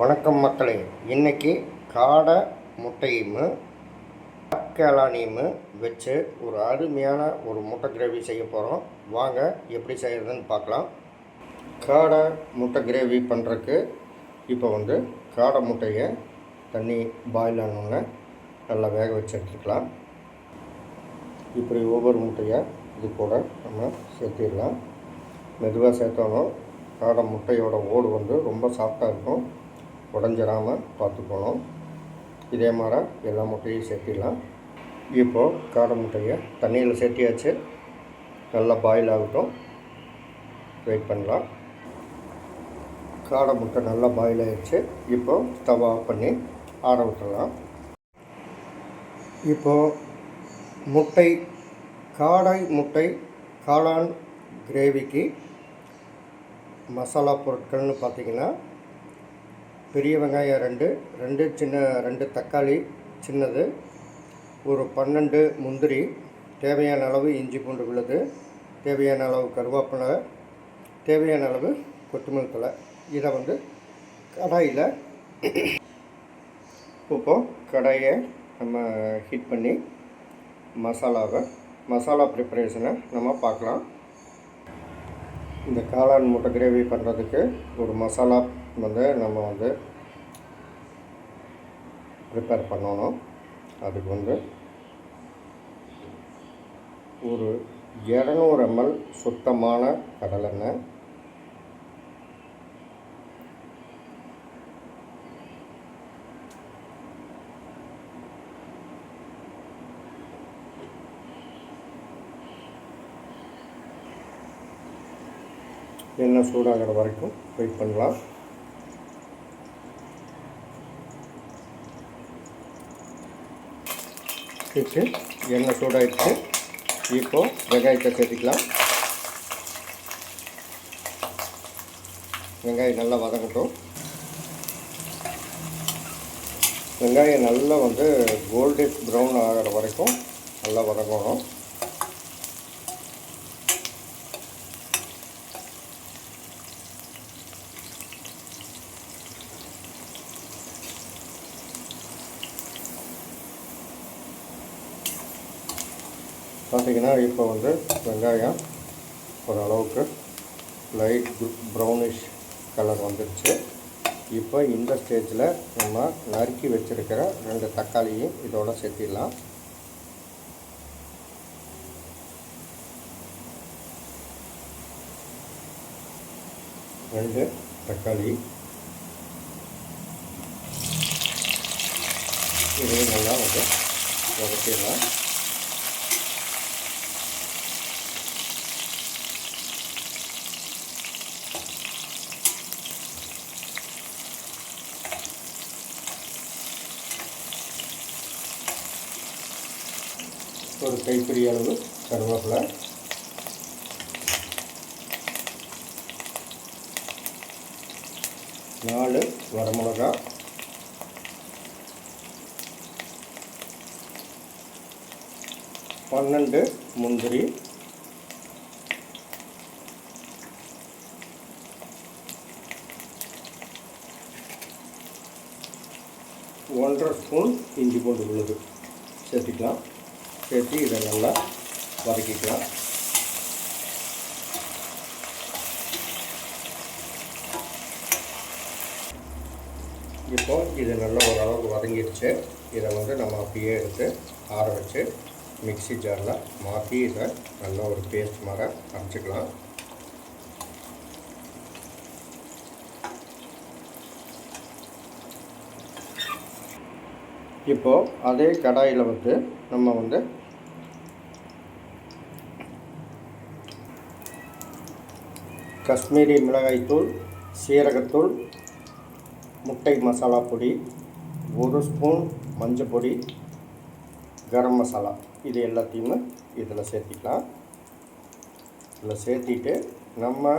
வணக்கம் மக்களே. இன்னைக்கு காடை முட்டையும் கேளானியும் வச்சு ஒரு அருமையான ஒரு முட்டை கிரேவி செய்ய போகிறோம் வாங்க எப்படி செய்கிறதுன்னு பார்க்கலாம். காடை முட்டை கிரேவி பண்ணுறதுக்கு இப்போ வந்து காடை முட்டையை தண்ணி பாயில் ஆனோடனே நல்லா வேக வச்சு எடுத்துக்கலாம். இப்படி ஒவ்வொரு முட்டையை இது கூட நம்ம சேர்த்திடலாம். மெதுவாக சேர்த்தாலும் காடை முட்டையோட ஓடு வந்து ரொம்ப சாஃப்டாக இருக்கும். உடஞ்சிராமல் பார்த்துக்கணும் இதே மாதிரி எல்லா முட்டையும் சேர்த்திடலாம். இப்போது காடை முட்டையை தண்ணியில் சேர்த்தியாச்சு. நல்லா பாயில் ஆகட்டும். வெயிட் பண்ணலாம். காடை முட்டை நல்லா பாயில் ஆகிடுச்சு இப்போது ஸ்டவ் ஆஃப் பண்ணி ஆற விட்டுடலாம். இப்போது முட்டை காடை முட்டை காளான் கிரேவிக்கு மசாலா பொருட்கள்னு பார்த்திங்கன்னா பெரிய வெங்காயம் ரெண்டு ரெண்டு சின்ன ரெண்டு தக்காளி சின்னது ஒரு பன்னெண்டு முந்திரி தேவையான அளவு இஞ்சி பூண்டு விழுது தேவையான அளவு கருவேப்பிலை தேவையான அளவு கொத்தமல்லி தழை. இதை வந்து கடாயில் இப்போ கடாயை நம்ம ஹீட் பண்ணி மசாலாவை மசாலா ப்ரிப்பரேஷனை நம்ம பார்க்கலாம். இந்த காளான் முட்டை கிரேவி பண்ணுறதுக்கு ஒரு மசாலா வந்து நம்ம வந்து ப்ரிப்பேர் பண்ணணும். அதுக்கு வந்து ஒரு இரநூறு எம்எல் சுத்தமான கடலெண்ணெய் எண்ணெய் சூடாகிற வரைக்கும் வெயிட் பண்ணலாம். வச்சு எண்ணெய் சூடாகிடுச்சு இப்போது வெங்காயத்தை சேர்த்துக்கலாம். வெங்காயம் நல்லா வதங்கட்டும். வெங்காயம் நல்லா வந்து கோல்டன் ப்ரௌன் ஆகிற வரைக்கும் நல்லா வதங்கணும். பார்த்தீங்கன்னா இப்போ வந்து வெங்காயம் ஓரளவுக்கு லைட் ப்ரௌனிஷ் கலர் வந்துடுச்சு இப்போ இந்த ஸ்டேஜில் நம்ம நறுக்கி வச்சுருக்கிற ரெண்டு தக்காளியும் இதோட சேர்த்திடலாம். ரெண்டு தக்காளி. இதையும் நல்லா வந்து வதக்கிடலாம். ஒரு கைப்பிடி அளவு கருவேப்பிலை. நாலு வரமிளகா. பன்னெண்டு முந்திரி. ஒன்றரை ஸ்பூன் இஞ்சி பூண்டு விழுது. சேர்த்துக்கலாம். சேர்த்து இதை நல்லா வதக்கிக்கலாம். இப்போ இது நல்லா ஓரளவுக்கு வதங்கிடுச்சு. இதை வந்து நம்ம அப்படியே எடுத்து ஆற வச்சு மிக்சி ஜாரில் மாற்றி இதை நல்லா ஒரு பேஸ்ட் மாதிரி அரைச்சிக்கலாம். இப்போது அதே கடாயில் வந்து நம்ம வந்து காஷ்மீரி மிளகாய்த்தூள் சீரகத்தூள் முட்டை மசாலா பொடி ஒரு ஸ்பூன் மஞ்சள் பொடி கரம் மசாலா. இது எல்லாத்தையுமே இதில் சேர்த்திக்கலாம். இதில் சேர்த்திட்டு நம்ம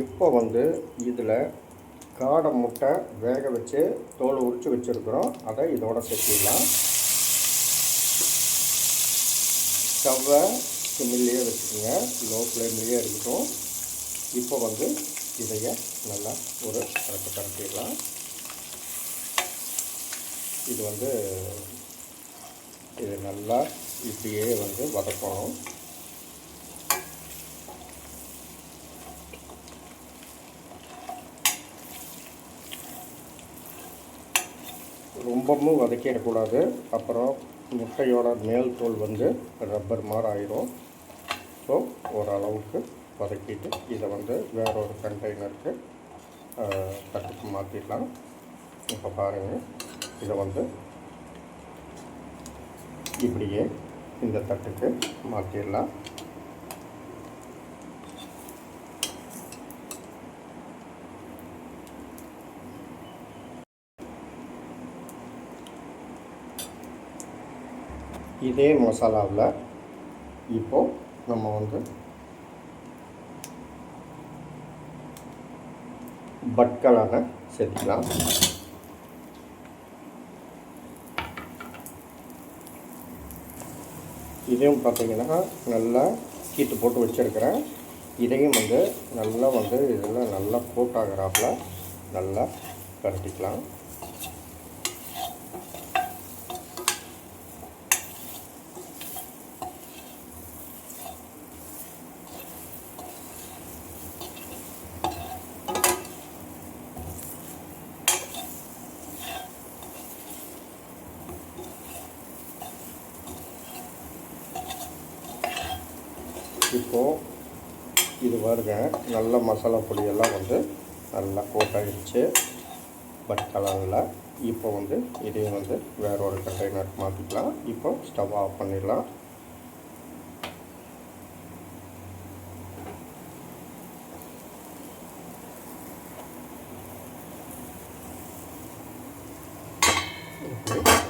இப்போ வந்து இதில் காடை முட்டை வேக வச்சு தோலை உரித்து வச்சுருக்குறோம். அதை இதோட சேர்த்திடலாம். செவ்வாய் சிம்மிலேயே வச்சுக்கோங்க. லோ ஃப்ளேம்லேயே இருக்கட்டும். இப்போ வந்து இதைய நல்லா ஒரு கரப்பு கரட்டிடலாம் இது வந்து இது நல்லா இப்படியே வந்து வதக்கணும். ரொம்பவும் வதக்கிடக்கூடாது. அப்புறம் முட்டையோட மேல் தோல் வந்து ரப்பர் மாதிரி ஆயிரும் ஸோ ஓரளவுக்கு வதக்கிட்டு இதை வந்து வேற ஒரு கண்டெய்னருக்கு தட்டுக்கு மாற்றிடலாம் இப்போ பாருங்கள் இதை வந்து இப்படியே இந்த தட்டுக்கு மாற்றிடலாம் இதே மசாலாவில் இப்போது நம்ம வந்து பட்களாக சேர்த்துக்கலாம் இதையும் பார்த்தீங்கன்னா நல்லா கீத்து போட்டு வச்சுருக்கிறேன். இதையும் வந்து நல்லா வந்து இதில் நல்லா போட்டாகிறாப்புல நல்லா கரட்டிக்கலாம். இப்போது இது பாருங்க நல்ல மசாலா பொடியெல்லாம் வந்து நல்லா கோட்டாயிடுச்சு பட் கலரில். இப்போ வந்து இதையும் வந்து வேற ஒரு கண்டெய்னர் மாற்றிக்கலாம் இப்போ ஸ்டவ் ஆஃப் பண்ணிடலாம்.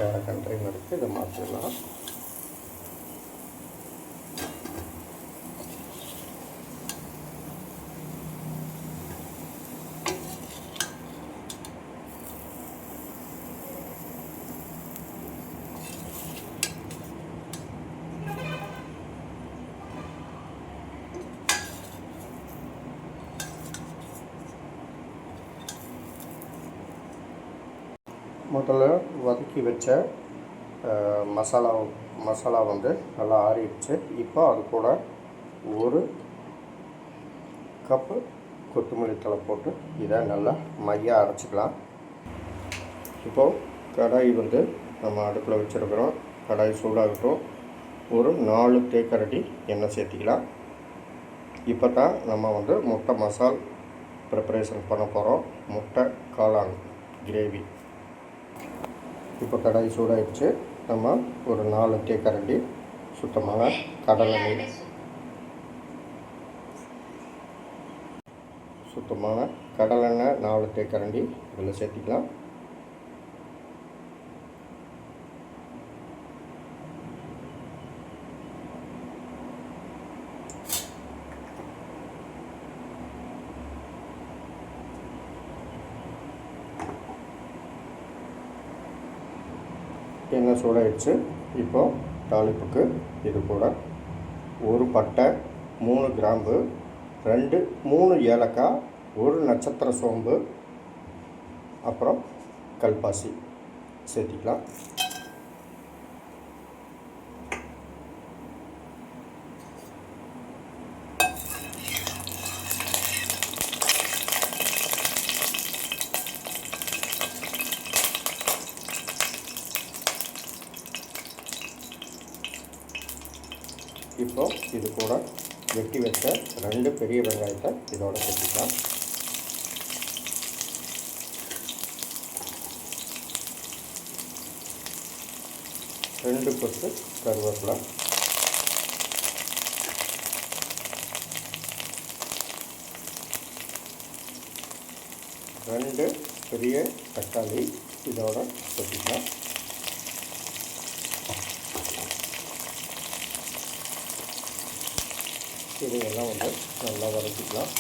வேறு கண்டெய்னருக்கு இதை மாற்றிடலாம் முதல்ல வதக்கி வச்ச மசாலா மசாலா வந்து நல்லா ஆறிடுச்சு. இப்போ அது கூட ஒரு கப்பு கொத்தமல்லி தழை போட்டு இதை நல்லா மையாக அரைச்சிக்கலாம். இப்போது கடாய் வந்து நம்ம அடுப்பில் வச்சுருக்கிறோம். கடாய் சூடாகட்டும். ஒரு நாலு தேக்கரடி எண்ணெய் சேர்த்திக்கலாம். இப்போ தான் நம்ம வந்து முட்டை மசால் ப்ரிப்பரேஷன் பண்ண போகிறோம் முட்டை காளான் கிரேவி இப்போ கடாய் சூடாயிடுச்சு. நம்ம ஒரு நாலு தேக்கரண்டி சுத்தமான கடலை எண்ணெய் சுத்தமான கடலெண்ணெய் நாலு தேக்கரண்டி இதில் சேர்த்திக்கலாம். எண்ணெய் சூடாயிடுச்சு. இப்போ தாளிப்புக்கு இது கூட ஒரு பட்டை மூணு கிராம்பு ரெண்டு மூணு ஏலக்காய் ஒரு நட்சத்திர சோம்பு அப்புறம் கல்பாசி. சேர்த்திக்கலாம். இப்போ இது கூட வெட்டி வச்ச ரெண்டு பெரிய வெங்காயத்தை இதோட சேர்த்திக்கலாம். ரெண்டு கொத்து கருவேப்பிலை. ரெண்டு பெரிய தக்காளி இதோட சேர்த்திக்கலாம். இதையெல்லாம் வந்து நல்லா வதக்கிக்கலாம்.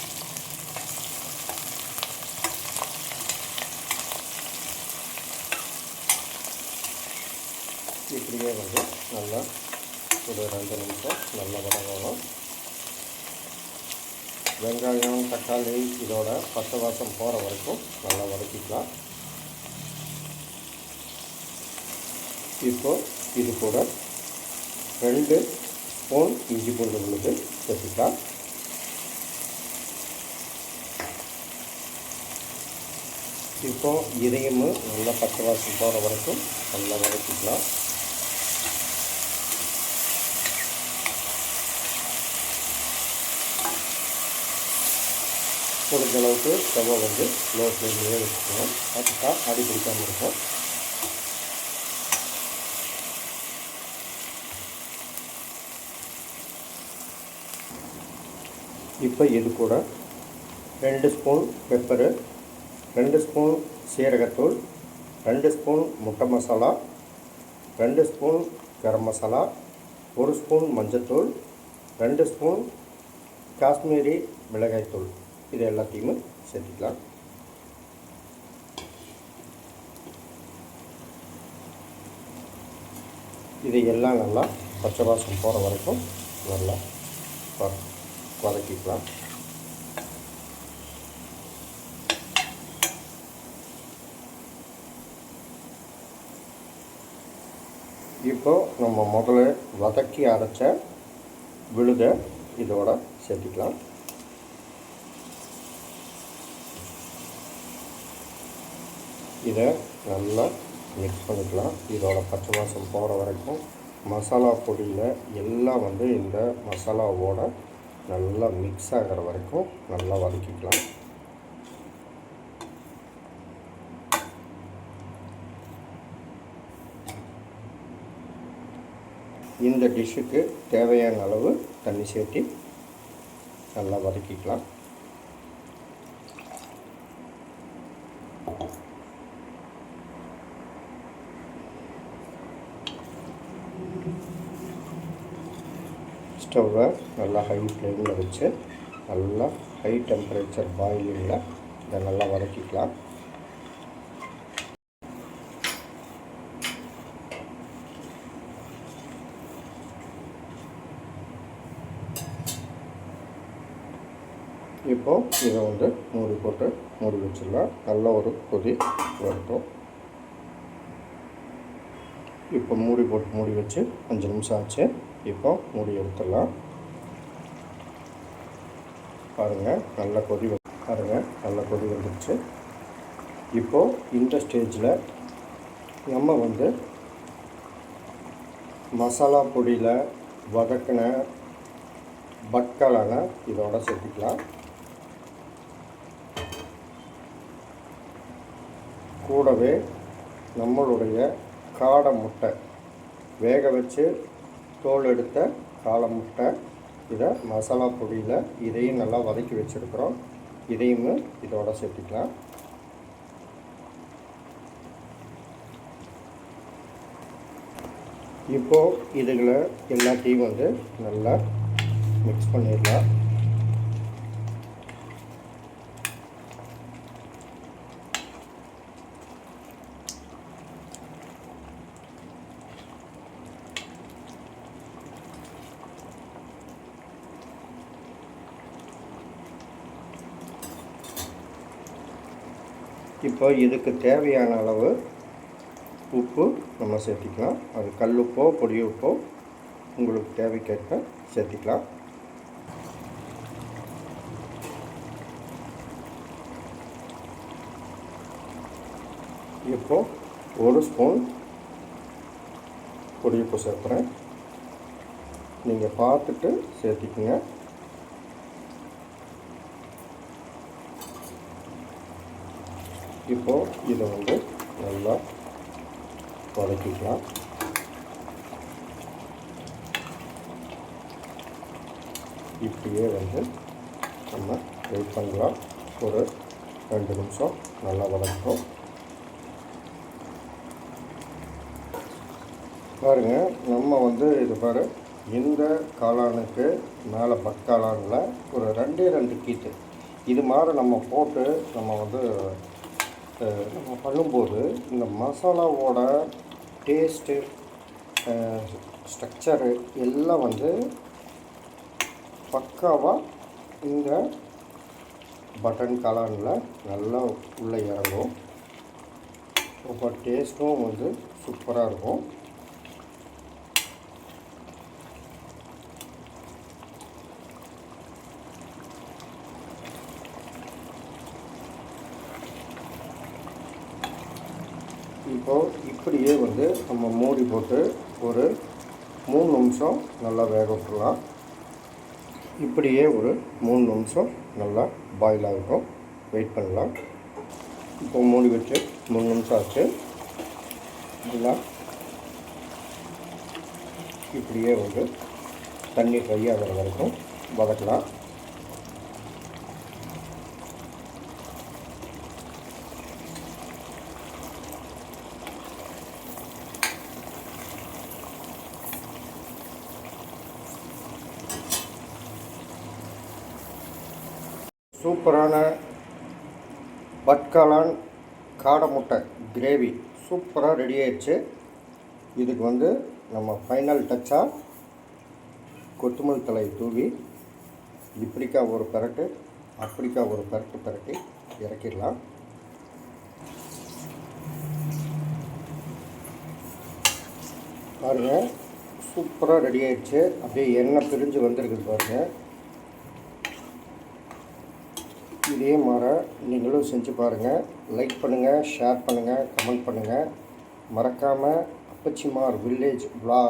இப்படியே வந்து நல்லா ஒரு ரெண்டு நிமிஷம் நல்லா வதங்கணும். வெங்காயம் தக்காளி இதோட பச்சை வாசம் போகிற வரைக்கும் நல்லா வதக்கிக்கலாம். இப்போ இது கூட ரெண்டு ஸ்பூன் இஞ்சி பூண்டு விழுது சேர்த்துக்கலாம். இப்போ இதையும் நல்லா பச்சை வாசம் போகிற வரைக்கும் நல்லா வதக்கிக்கலாம். முடிஞ்ச அளவுக்கு ஸ்டவ்வை வந்து லோ ஃப்ளேம்லேயே வச்சுக்கணும் அதுக்காக அடி பிடிக்காமல் இருக்கும். இப்போ இது கூட ரெண்டு ஸ்பூன் பெப்பரு ரெண்டு ஸ்பூன் சீரகத்தூள் ரெண்டு ஸ்பூன் முட்டை மசாலா ரெண்டு ஸ்பூன் கரம் மசாலா ஒரு ஸ்பூன் மஞ்சத்தூள் ரெண்டு ஸ்பூன் காஷ்மீரி மிளகாய்த்தூள் இது எல்லாத்தையுமே சேர்த்துக்கலாம். இது எல்லாம் நல்லா பச்சை வாசம் போகிற வரைக்கும் நல்லா வரும் வதக்கிக்கலாம். இப்போ நம்ம முதல்ல வதக்கி அரைச்ச விழுத இதோட சேர்த்துக்கலாம். இதை நல்லா மிக்ஸ் பண்ணிக்கலாம். இதோட பச்சை வாசம் போகிற வரைக்கும் மசாலா பொடியில் எல்லாம் வந்து இந்த மசாலாவோட நல்லா மிக்ஸ் ஆகிற வரைக்கும் நல்லா வதக்கிக்கலாம். இந்த டிஷ்ஷுக்கு தேவையான அளவு தண்ணி சேர்த்து நல்லா வதக்கிக்கலாம். ஸ்டவ்வை நல்லா ஹை ஃப்ளேமில் வச்சு நல்லா ஹை டெம்பரேச்சர் பாயிலிங்கில் இதை நல்லா வதக்கிக்கலாம். இப்போ இதை வந்து மூடி போட்டு மூடி வச்சிடலாம். நல்ல ஒரு கொதி வரட்டும். இப்போ மூடி போட்டு மூடி வச்சு அஞ்சு நிமிஷம் ஆச்சு. இப்போ மூடி எடுத்துடலாம். பாருங்கள் நல்ல கொதி பாருங்கள் நல்ல கொதி வந்துடுச்சு இப்போது இந்த ஸ்டேஜில் நம்ம வந்து மசாலா பொடியில் வதக்கின பட்கலான இதோட சேர்த்துக்கலாம். கூடவே நம்மளுடைய காடை முட்டை வேக வச்சு தோல் எடுத்த காளை முட்டை இதை மசாலா பொடியில் இதையும் நல்லா வதக்கி வச்சுருக்குறோம். இதையும் இதோட சேர்த்துக்கலாம். இப்போது இதுகளை எல்லாத்தையும் வந்து நல்லா மிக்ஸ் பண்ணிடலாம். இப்போ இதுக்கு தேவையான அளவு உப்பு நம்ம சேர்த்திக்கலாம். அது கல் உப்போ பொடி உப்போ உங்களுக்கு தேவைக்கேற்ப சேர்த்திக்கலாம். இப்போ ஒரு ஸ்பூன் பொடி உப்பு சேர்க்குறேன். நீங்கள் பார்த்துட்டு சேர்த்திக்கங்க. இப்போது இதை வந்து நல்லா வதக்கிக்கலாம். இப்படியே வந்து நம்ம வெயிட் பண்ணலாம். ஒரு ரெண்டு நிமிஷம் நல்லா வளர்க்கும் பாருங்க நம்ம வந்து இது பாரு இந்த காளானுக்கு மேலே பக்காளானில் ஒரு ரெண்டே ரெண்டு கீத்து இது மாதிரி நம்ம போட்டு நம்ம வந்து நம்ம பண்ணும்போது இந்த மசாலாவோட டேஸ்ட்டு ஸ்ட்ரக்சரு எல்லாம் வந்து பக்காவாக இந்த பட்டன் காளானில் நல்லா உள்ளே இறங்கும். ரொம்ப டேஸ்ட்டும் வந்து சூப்பராக இருக்கும். இப்போது இப்படியே வந்து நம்ம மூடி போட்டு ஒரு மூணு நிமிஷம் நல்லா வேக விட்டுலாம் இப்படியே ஒரு மூணு நிமிஷம் நல்லா பாயில் ஆகட்டும். வெயிட் பண்ணலாம். இப்போ மூடி வச்சு மூணு நிமிஷம் ஆச்சு. நல்லா இப்படியே வந்து தண்ணி ட்ரை ஆகிற வரைக்கும் வதக்கலாம். சூப்பரான பட்காளான் காடை முட்டை கிரேவி. சூப்பராக ரெடி ஆயிடுச்சு. இதுக்கு வந்து நம்ம ஃபைனல் டச்சாக கொத்துமல் தலை தூவி இப்படிக்கா ஒரு பரட்டு அப்படிக்கா ஒரு பரட்டு பரட்டி இறக்கிடலாம். பாருங்கள் சூப்பராக ரெடி ஆயிடுச்சு. அப்படியே எண்ணெய் பிரிஞ்சு வந்திருக்குது பாருங்கள் இதே மாதிரி நீங்களும் செஞ்சு பாருங்கள் லைக் பண்ணுங்கள் ஷேர் பண்ணுங்கள் கமெண்ட் பண்ணுங்கள் மறக்காமல் அப்பச்சிமார் வில்லேஜ் விழா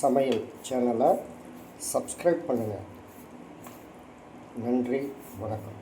சமையல் சேனலை சப்ஸ்கிரைப் பண்ணுங்கள் நன்றி வணக்கம்.